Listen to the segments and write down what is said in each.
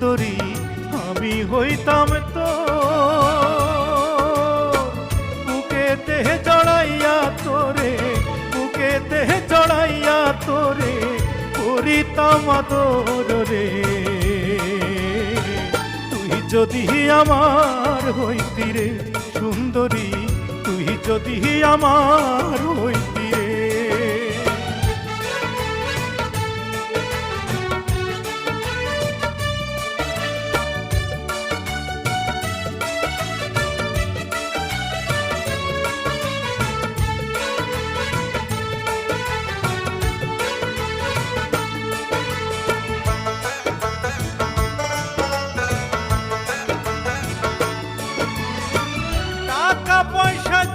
সুন্দরী, আমি হইতাম তো। বুকে তেহে চড়াইয়া তোরে বুকে তেহে চড়াইয়া তোরে করিতাম রে। তুই যদি আমার হইতি রে সুন্দরী, তুই যদি আমার হইতি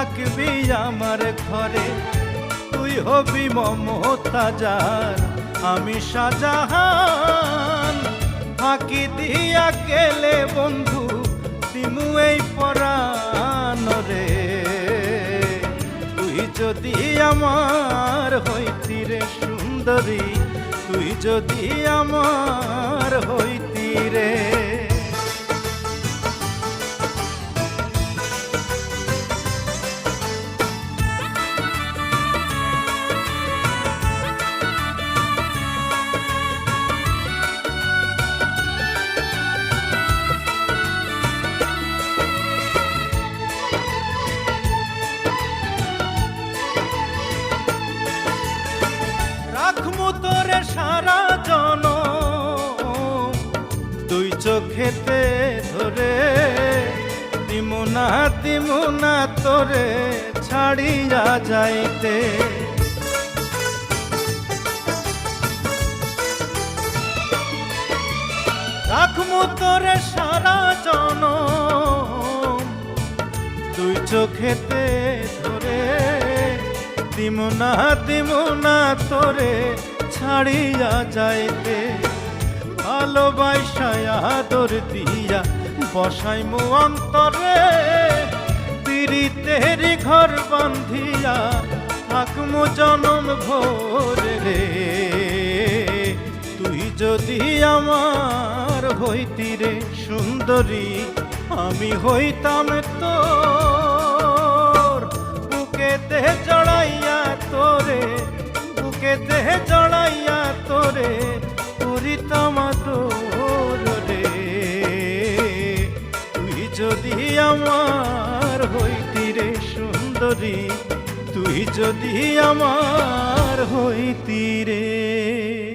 থাকবি আমার ঘরে, তুই হবি মমতাজার আমি শাহজাহান। ফাঁকি দিয়া গেলে বন্ধু দিমু এই পরাণ রে, তুই যদি আমার হইতি রে সুন্দরী, তুই যদি আমার হইতি রে। তোরে সারা জন দুই চোখেতে ধরে দিমু না দিমু না তোরে ছাড়িয়া যাইতে। রাখমু তোরে সারা জন দুই চোখেতে ধরে দিমু না দিমু না তোরে ছাড়িয়া যাইতে, ভালোবাসায় আদর দিয়া বসাই মু অন্তরে। পিরিতের ঘর বান্ধিয়া থাকমু জনম ভোরে রে। তুই যদি আমার হইতি রে সুন্দরী, আমি হইতাম তোর বুকেতে জড়াইয়া তোরে। বুকেতে জড়াইয়া তোরে করিতাম তোর তুই যদি আমার হইতি রে সুন্দরী, তুই যদি আমার হইতি রে।